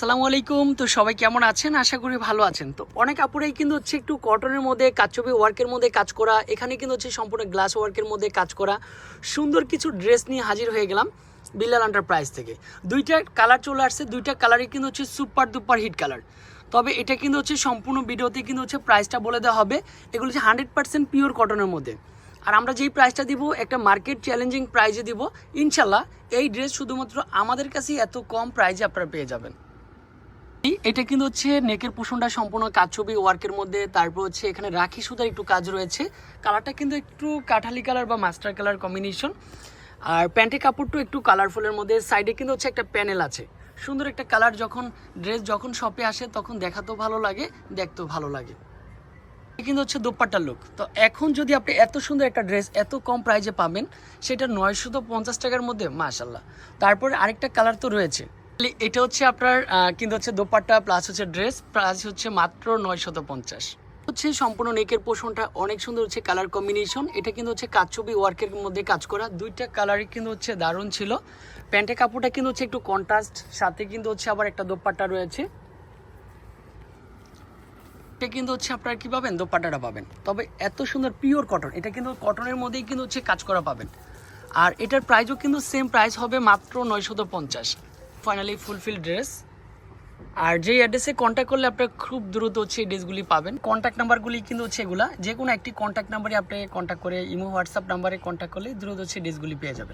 আসসালামু আলাইকুম। তো সবাই কেমন আছেন? আশা করি ভালো আছেন। তো অনেক আপুরাই কিন্তু হচ্ছে একটু কটনের মধ্যে কাচবি ওয়ার্কের মধ্যে কাজ করা, এখানে কিন্তু হচ্ছে সম্পূর্ণ গ্লাস ওয়ার্কের মধ্যে কাজ করা। সুন্দর কিছু ড্রেস নিয়ে হাজির হয়ে গেলাম বিল্লাল এন্টারপ্রাইজ থেকে। দুইটা কালার চলে আসছে, দুইটা কালারই কিন্তু হচ্ছে সুপার দুপার হিট কালার তবে এটা কিন্তু হচ্ছে সম্পূর্ণ ভিডিওতে কিন্তু হচ্ছে প্রাইসটা বলে দেওয়া হবে। এগুলো হচ্ছে হান্ড্রেড পার্সেন্ট পিওর কটনের মধ্যে। আর আমরা যেই প্রাইসটা দিব, একটা মার্কেট চ্যালেঞ্জিং প্রাইজে দিব, ইনশাল্লাহ এই ড্রেস শুধুমাত্র আমাদের কাছেই এত কম প্রাইজে আপনারা পেয়ে যাবেন। এটা কিন্তু হচ্ছে নেকের পোষণটা সম্পূর্ণ কাজ ছবি ওয়ার্কের মধ্যে, তারপর হচ্ছে এখানে রাখি সুতার একটু কাজ রয়েছে। কালারটা কিন্তু একটু কাঠালি কালার বা মাস্টার কালার কম্বিনেশন। আর প্যান্টের কাপড়টা একটু কালারফুলের মধ্যে, সাইডে কিন্তু হচ্ছে একটা প্যানেল আছে। সুন্দর একটা কালার যখন, ড্রেস যখন শপে আসে তখন দেখাতেও ভালো লাগে, দেখতেও ভালো লাগে। কিন্তু হচ্ছে দোপাট্টার লুক তো এখন যদি আপনি এত সুন্দর একটা ড্রেস এত কম প্রাইজে পাবেন, সেটা নয়শো পঞ্চাশ টাকার মধ্যে মাশাল্লাহ তারপরে আরেকটা কালার তো রয়েছে। এটা হচ্ছে আপনার কিন্তু হচ্ছে দোপাট্টা প্লাস হচ্ছে ড্রেস প্লাস হচ্ছে মাত্র নয়শত পঞ্চাশ হচ্ছে সম্পূর্ণ নেকের পোষণটা অনেক সুন্দর হচ্ছে কালার কম্বিনেশন এটা কিন্তু হচ্ছে কাজছবি ওয়ার্কের মধ্যে কাজ করা। দুইটা কালারই কিন্তু হচ্ছে দারুণ ছিল। প্যান্টের কাপড়টা কিন্তু হচ্ছে একটু কন্ট্রাস্ট সাথে কিন্তু হচ্ছে আবার একটা দোপাট্টা রয়েছে। এটা কিন্তু হচ্ছে আপনারা কি পাবেন? দোপাট্টাটা পাবেন। তবে এত সুন্দর পিওর কটন এটা কিন্তু কটনের মধ্যেই কিন্তু হচ্ছে কাজ করা পাবেন। আর এটার প্রাইসও কিন্তু সেম প্রাইস হবে মাত্র নয়শত পঞ্চাশ ফাইনালি ফুলফিল ড্রেস আর যেই অ্যাড্রেসে কন্ট্যাক্ট করলে আপনার খুব দ্রুত হচ্ছে ড্রেসগুলি পাবেন। কন্ট্যাক্ট নাম্বারগুলি কিন্তু হচ্ছে এগুলা। যে কোনো একটি কন্ট্যাক্ট নাম্বারে আপনি কন্ট্যাক্ট করে, ইমো, হোয়াটসঅ্যাপ নাম্বারে কন্ট্যাক্ট করলে দ্রুত হচ্ছে ড্রেসগুলি পেয়ে যাবেন।